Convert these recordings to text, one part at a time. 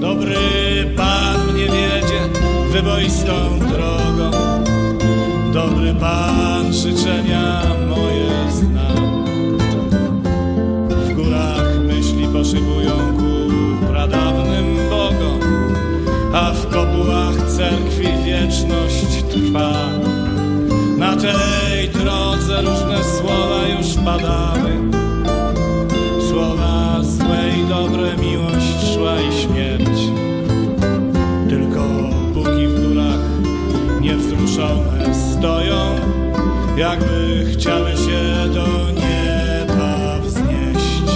Dobry Pan mnie wiedzie wyboistą drogą. Dobry Pan życzenia moje zna. W górach myśli poszybują ku pradawnym Bogom, a w kopułach cerkwi wieczność trwa. Na tej drodze różne słowa już padały. Słowa złe i dobre, miłość szła i śmierć. Stoją, jakby chciały się do nieba wznieść.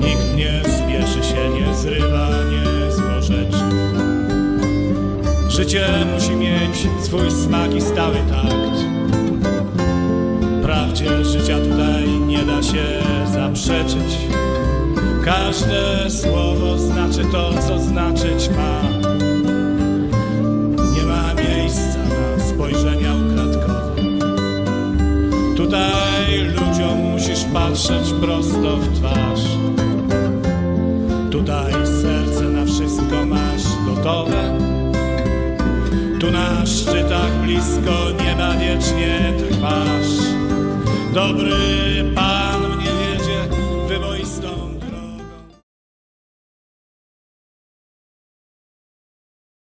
Nikt nie spieszy się, nie zrywa, Życie musi mieć swój smak i stały takt. Prawdzie życia tutaj nie da się zaprzeczyć. Każde słowo znaczy to, co znaczyć ma. Nie ma miejsca na spojrzenia ukradkowe. Tutaj ludziom musisz patrzeć prosto w twarz. Na szczytach blisko nieba wiecznie trwasz. Dobry Pan